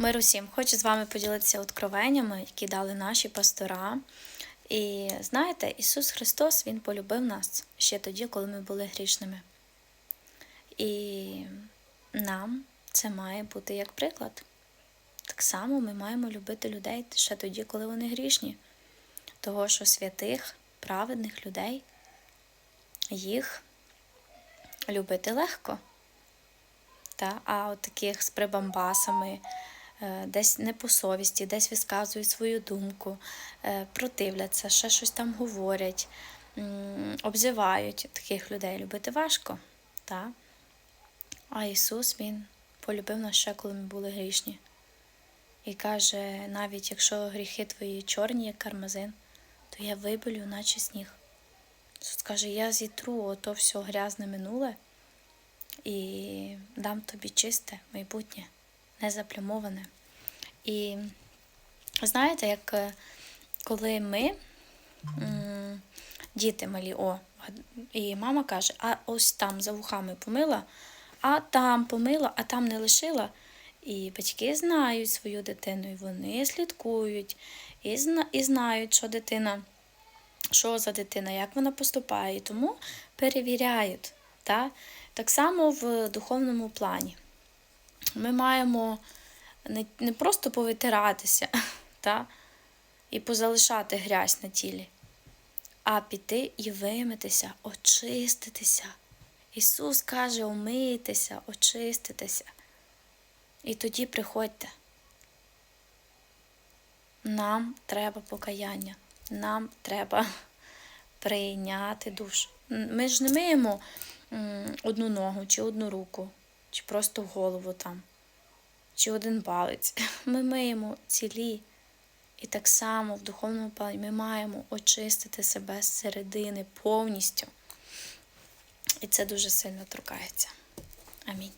Мир усім. Хочу з вами поділитися откровеннями, які дали наші пастора. І знаєте, Ісус Христос Він полюбив нас ще тоді, коли ми були грішними. І нам це має бути як приклад. Так само ми маємо любити людей ще тоді, коли вони грішні. Того, що святих, праведних людей їх любити легко. Та? А от таких з прибамбасами, десь не по совісті, десь висказують свою думку, е, противляться, ще щось там говорять, обзивають таких людей любити важко. Та? А Ісус Він полюбив нас ще, коли ми були грішні. І каже, навіть якщо гріхи твої чорні, як кармазин, то я вибелю, наче сніг. Ісус каже, я зітру ото все грязне минуле і дам тобі чисте майбутнє, незаплямоване. І знаєте, як е, коли ми, діти малі, о, і мама каже, а ось там за вухами помила, а там помила, а там не лишила. І батьки знають свою дитину, і вони слідкують, і, зна- і знають, що дитина, що за дитина, як вона поступає, і тому перевіряють. Та? Так само в духовному плані. Ми маємо не, не просто повитиратися та? і позалишати грязь на тілі, а піти і вимитися, очиститися. Ісус каже, омийтеся, очиститися. І тоді приходьте. Нам треба покаяння, нам треба прийняти душ. Ми ж не миємо одну ногу, чи одну руку, чи просто голову там, чи один палець. Ми миємо цілі. І так само в духовному плані ми маємо очистити себе зсередини повністю. І це дуже сильно торкається. Амінь.